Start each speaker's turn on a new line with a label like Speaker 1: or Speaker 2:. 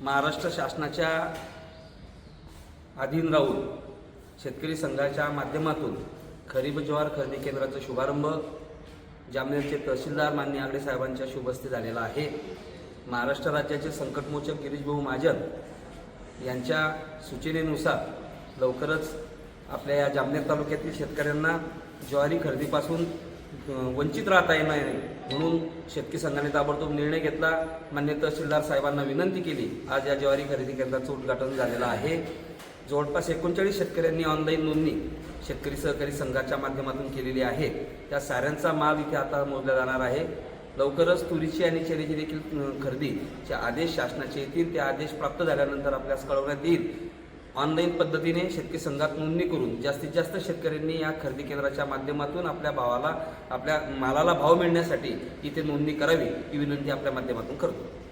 Speaker 1: महाराष्ट्र शासनाच्या अधीन राहून शेतकरी संघाच्या माध्यमातून खरीप ज्वार खरेदी केंद्राचा शुभारंभ जामनेरचे तहसीलदार मान्य आगडे साहेबांच्या शुभस्ते झालेला आहे. महाराष्ट्र राज्याचे संकटमोचक गिरीशभाऊ महाजन यांच्या सूचनेनुसार लवकरच आपल्या या जामनेर तालुक्यातील शेतकऱ्यांना ज्वारी खरेदीपासून वंचित राहता येणार नाही. म्हणून शेतकरी संघाने ताबडतोब निर्णय घेतला. मान्य तहसीलदार साहेबांना विनंती केली. आज या ज्वारी खरेदी केंद्राचं उद्घाटन झालेलं आहे. जवळपास एकोणचाळीस शेतकऱ्यांनी ऑनलाईन नोंदणी शेतकरी सहकारी संघाच्या माध्यमातून केलेली आहे. त्या साऱ्यांचा माल इथे आता मोजला जाणार आहे. लवकरच तुरीची आणि चेरीची देखील अ, खरेदीचे आदेश शासनाचे येतील. ते आदेश प्राप्त झाल्यानंतर आपल्यास कळवण्यात येईल. ऑनलाईन पद्धतीने शेतकरी संघात नोंदणी करून जास्तीत जास्त शेतकऱ्यांनी या खरेदी केंद्राच्या माध्यमातून आपल्या भावाला आपल्या मालाला भाव मिळण्यासाठी इथे नोंदणी करावी ही विनंती आपल्या माध्यमातून करतो.